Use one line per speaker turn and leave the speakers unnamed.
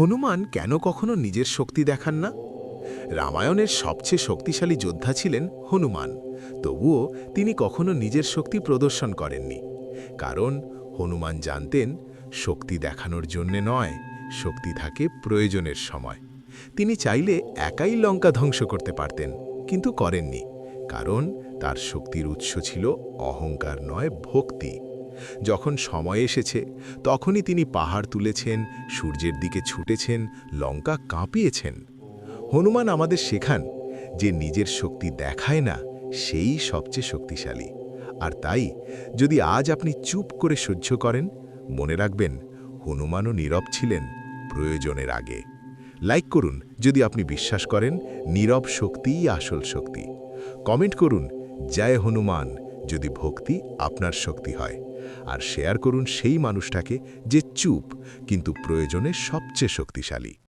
হনুমান কেন কখনো নিজের শক্তি দেখান না? রামায়ণের সবচেয়ে শক্তিশালী যোদ্ধা ছিলেন হনুমান, তবুও তিনি কখনো নিজের শক্তি প্রদর্শন করেননি। কারণ হনুমান জানতেন, শক্তি দেখানোর জন্যে নয়, শক্তি থাকে প্রয়োজনের সময়। তিনি চাইলে একাই লঙ্কা ধ্বংস করতে পারতেন, কিন্তু করেননি, কারণ তার শক্তির উৎস ছিল অহংকার নয়, ভক্তি। যখন সময় এসেছে, তখনই তিনি পাহাড় তুলেছেন, সূর্যের দিকে ছুটেছেন, লঙ্কা কাঁপিয়েছেন। হনুমান আমাদের শেখান যে নিজের শক্তি দেখায় না, সেই সবচেয়ে শক্তিশালী। আর তাই, যদি আজ আপনি চুপ করে সহ্য করেন, মনে রাখবেন হনুমানও নীরব ছিলেন প্রয়োজনের আগে। লাইক করুন যদি আপনি বিশ্বাস করেন, নীরব শক্তিই আসল শক্তি। কমেন্ট করুন, জয় হনুমান যদি ভক্তি আপনার শক্তি হয়। আর শেয়ার করুন সেই মানুষটাকে যে চুপ, কিন্তু প্রয়োজনে সবচেয়ে শক্তিশালী।